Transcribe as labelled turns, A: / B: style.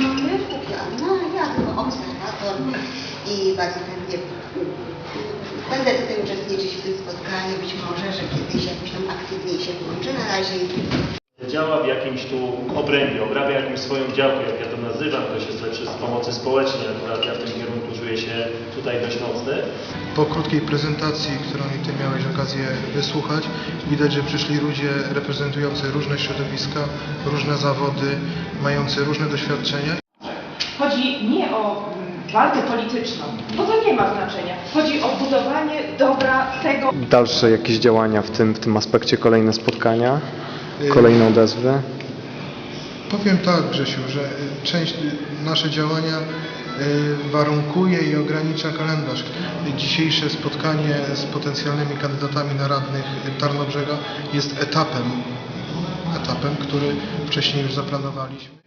A: mówiłam, no ja tylko obserwator i bardzo chętnie będę tutaj uczestniczyć w tym spotkaniu, być może, że kiedyś jakoś tam aktywniej się włączę. Na razie
B: Działa w jakimś tu obrębie, obrabia jakąś swoją działkę, jak ja to nazywam, ktoś jest lepszy z pomocy społecznej, akurat ja w tym kierunku czuję się tutaj dość mocny.
C: Po krótkiej prezentacji, którą i Ty miałeś okazję wysłuchać, widać, że przyszli ludzie reprezentujący różne środowiska, różne zawody, mający różne doświadczenia.
D: Chodzi nie o mm, walkę polityczną, bo to nie ma znaczenia. Chodzi o budowanie dobra tego,
E: dalsze jakieś działania w tym, w tym aspekcie, kolejne spotkania, kolejne odezwy.
C: Powiem tak, Grzesiu, że y, część y, nasze działania y, warunkuje i ogranicza kalendarz. Dzisiejsze spotkanie z potencjalnymi kandydatami na radnych Tarnobrzega jest etapem, etapem, który wcześniej już zaplanowaliśmy.